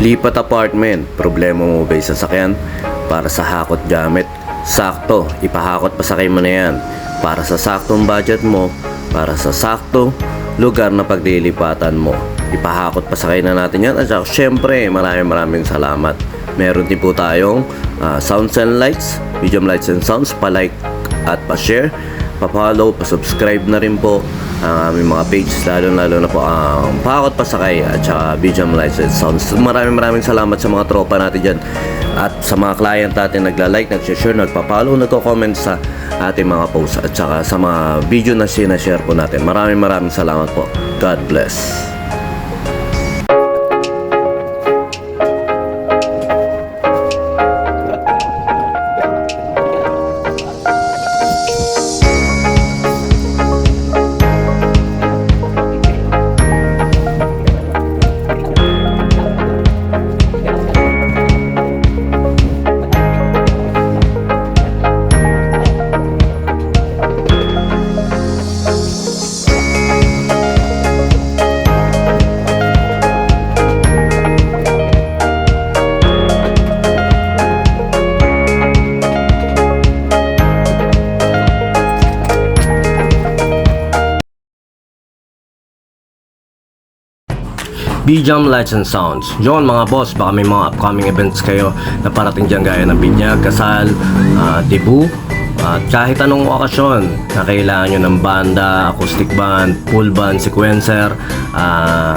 Lipat apartment, problema mo ba sa sasakyan? Para sa hakot gamit, sakto, ipahakot pasakay mo na yan. Para sa saktong budget mo, para sa sakto lugar na paglilipatan mo. Ipahakot pasakay na natin yan. At syempre, maraming maraming salamat. Meron din po tayong ah, sounds and lights, medium lights and sounds, pa-like at pa-share, pa-follow, pa-subscribe na rin po ang aming mga pages, lalo lalo na po ang Pakot Pasakay at saka Bijam and Sounds. Maraming maraming salamat sa mga tropa natin dyan at sa mga client natin nagla-like, nag-share, nagpa-follow, nagko-comment sa ating mga posts at saka sa mga video na sinashare po natin. Maraming maraming salamat po. God bless. Bijam Lights and Sounds. Yun mga boss, baka may mga upcoming events kayo na parating dyan gaya ng binyag, kasal, ah, debut, at kahit anong okasyon na kailangan nyo ng banda, acoustic band, full band, sequencer, ah,